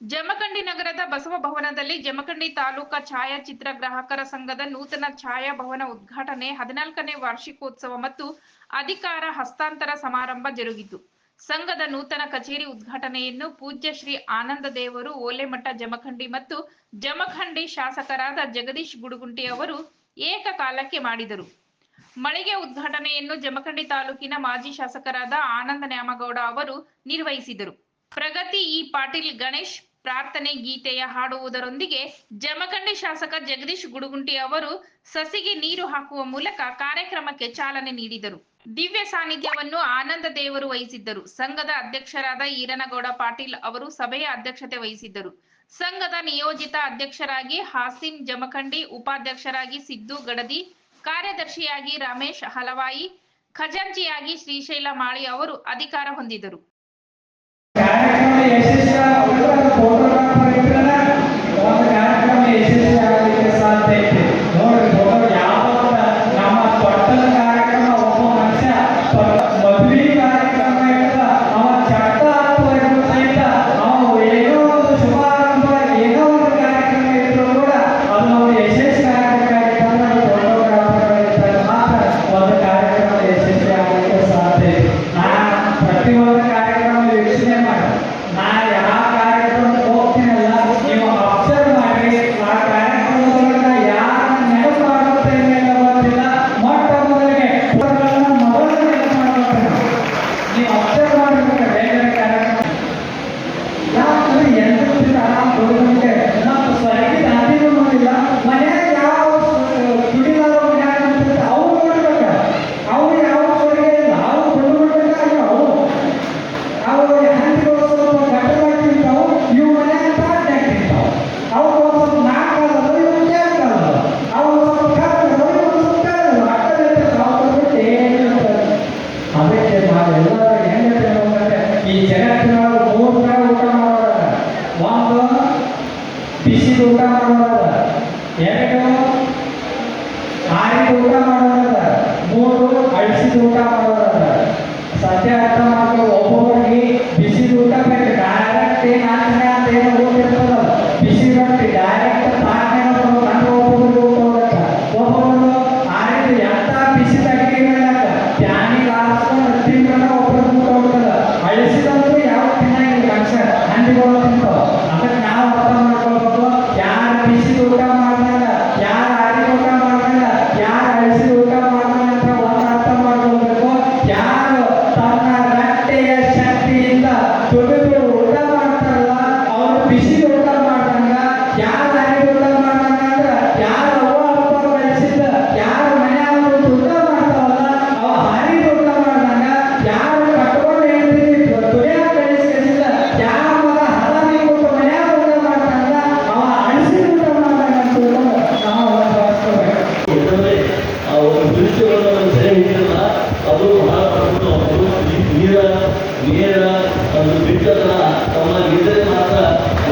ಜಮಖಂಡಿ ನಗರದ ಬಸವ ಭವನದಲ್ಲಿ ಜಮಖಂಡಿ ತಾಲೂಕಾ ಛಾಯಾಚಿತ್ರ ಗ್ರಾಹಕರ ಸಂಘದ ನೂತನ ಛಾಯಾಭವನ ಉದ್ಘಾಟನೆ ಹದಿನಾಲ್ಕನೇ ವಾರ್ಷಿಕೋತ್ಸವ ಮತ್ತು ಅಧಿಕಾರ ಹಸ್ತಾಂತರ ಸಮಾರಂಭ ಜರುಗಿತು. ಸಂಘದ ನೂತನ ಕಚೇರಿ ಉದ್ಘಾಟನೆಯನ್ನು ಪೂಜ್ಯ ಶ್ರೀ ಆನಂದ ದೇವರು, ಓಲೆಮಠ ಜಮಖಂಡಿ ಮತ್ತು ಜಮಖಂಡಿ ಶಾಸಕರಾದ ಜಗದೀಶ್ ಗುಡುಗುಂಟಿ ಅವರು ಏಕಕಾಲಕ್ಕೆ ಮಾಡಿದರು. ಮಳಿಗೆ ಉದ್ಘಾಟನೆಯನ್ನು ಜಮಖಂಡಿ ತಾಲೂಕಿನ ಮಾಜಿ ಶಾಸಕರಾದ ಆನಂದ ನ್ಯಾಮಗೌಡ ಅವರು ನಿರ್ವಹಿಸಿದರು. ಪ್ರಗತಿ ಇ ಪಾಟೀಲ್ ಗಣೇಶ್ ಪ್ರಾರ್ಥನೆ ಗೀತೆಯ ಹಾಡುವುದರೊಂದಿಗೆ ಜಮಖಂಡಿ ಶಾಸಕ ಜಗದೀಶ್ ಗುಡುಗುಂಟಿ ಅವರು ಸಸಿಗೆ ನೀರು ಹಾಕುವ ಮೂಲಕ ಕಾರ್ಯಕ್ರಮಕ್ಕೆ ಚಾಲನೆ ನೀಡಿದರು. ದಿವ್ಯ ಸಾನ್ನಿಧ್ಯವನ್ನು ಆನಂದ ದೇವರು ವಹಿಸಿದ್ದರು. ಸಂಘದ ಅಧ್ಯಕ್ಷರಾದ ಈರನಗೌಡ ಪಾಟೀಲ್ ಅವರು ಸಭೆಯ ಅಧ್ಯಕ್ಷತೆ ವಹಿಸಿದ್ದರು. ಸಂಘದ ನಿಯೋಜಿತ ಅಧ್ಯಕ್ಷರಾಗಿ ಹಾಸಿನ್ ಜಮಖಂಡಿ, ಉಪಾಧ್ಯಕ್ಷರಾಗಿ ಸಿದ್ದು ಗಡದಿ, ಕಾರ್ಯದರ್ಶಿಯಾಗಿ ರಮೇಶ್ ಹಲವಾಯಿ, ಖಜಾಂಚಿಯಾಗಿ ಶ್ರೀಶೈಲ ಮಾಳಿ ಅವರು ಅಧಿಕಾರ ಹೊಂದಿದರು. కార్యక్రమం తెలిసిందన్నమాట నా ఎలా ಬಿಸಿ ಊಟ ಮಾಡೋದ ಎರಡು ಆರಿದ ಊಟ ಮಾಡೋದ ಮೂರು ಅಳಿಸಿದ ಊಟ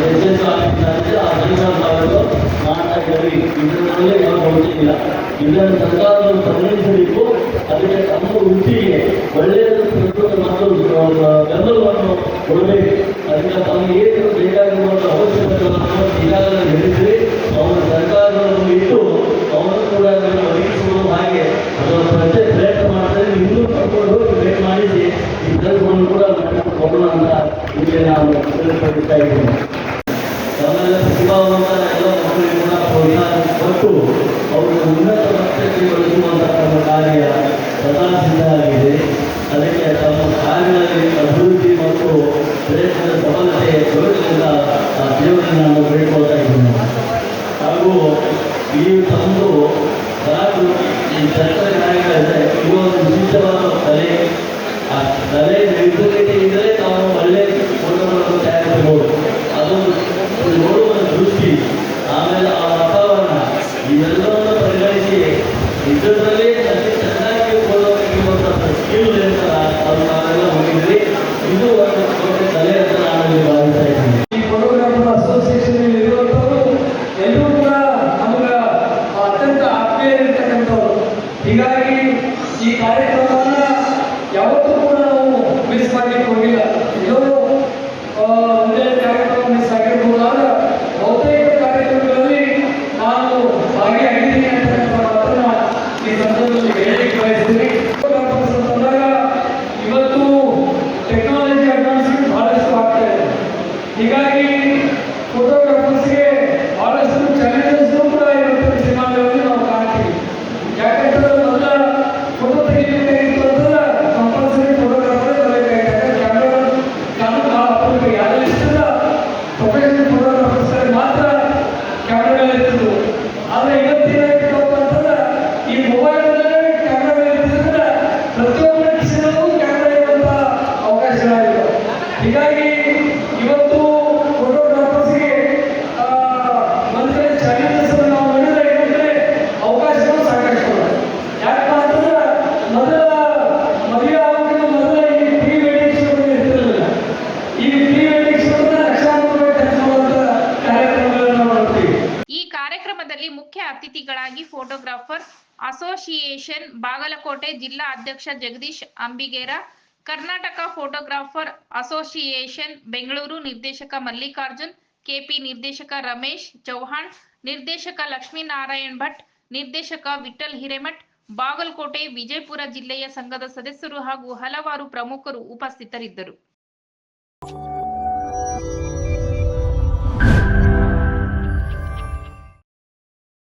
ಎಜೆನ್ಸ್ ಆಗ್ತಿಲ್ಲ ಅಂದರೆ ಆ ಕೆಲಸವನ್ನು ಮಾಡಲು ಮಾಡ್ತಾ ಇದ್ದಾರೆ ಇದರಲ್ಲೇ ಅದಕ್ಕೆ ತಮ್ಮ ವೃತ್ತಿಗೆ ಒಳ್ಳೆಯ ಮತ್ತು ಬೆಂಬಲವನ್ನು ಕೊಡಬೇಕು ಅದಕ್ಕೆ ತಮಗೆ ಏನು ಬೇಕಾಗಿರುವಂಥ ಸರ್ಕಾರವನ್ನು ಇಟ್ಟು ಅವನು ಕೂಡ ಒದಗಿಸುವ ಹಾಗೆ ಅದರ ಪ್ರಯತ್ನ ಮಾಡಿ ಕಾರ್ಯ ಸದಾಸಿದ್ಧವಾಗಿದೆ ಅದಕ್ಕೆ ತಮ್ಮ ಕಾರ್ಯಗಳಲ್ಲಿ ಅಭಿವೃದ್ಧಿ ಮತ್ತು ಪ್ರಯತ್ನದ ಸಫಲತೆ ಜೋಡಿನಿಂದ ಆ ದೇವರನ್ನು ನಾನು ಬೇಡ್ಕೊಳ್ತಾ ಹಾಗೂ ಈ ತಂದು ಅವರ ಇವತ್ತಿನ ಅತಿಥಿಗಳಾಗಿ ಫೋಟೋಗ್ರಾಫರ್ ಅಸೋಸಿಯೇಷನ್ ಬಾಗಲಕೋಟೆ ಜಿಲ್ಲಾ ಅಧ್ಯಕ್ಷ ಜಗದೀಶ್ ಅಂಬಿಗೇರ, ಕರ್ನಾಟಕ ಫೋಟೋಗ್ರಾಫರ್ ಅಸೋಸಿಯೇಷನ್ ಬೆಂಗಳೂರು ನಿರ್ದೇಶಕ ಮಲ್ಲಿಕಾರ್ಜುನ್, ಕೆಪಿ ನಿರ್ದೇಶಕ ರಮೇಶ್ ಚೌಹಾಣ್, ನಿರ್ದೇಶಕ ಲಕ್ಷ್ಮೀನಾರಾಯಣ್ ಭಟ್, ನಿರ್ದೇಶಕ ವಿಠಲ್ ಹಿರೇಮಠ್, ಬಾಗಲಕೋಟೆ ವಿಜಯಪುರ ಜಿಲ್ಲೆಯ ಸಂಘದ ಸದಸ್ಯರು ಹಾಗೂ ಹಲವಾರು ಪ್ರಮುಖರು ಉಪಸ್ಥಿತರಿದ್ದರು.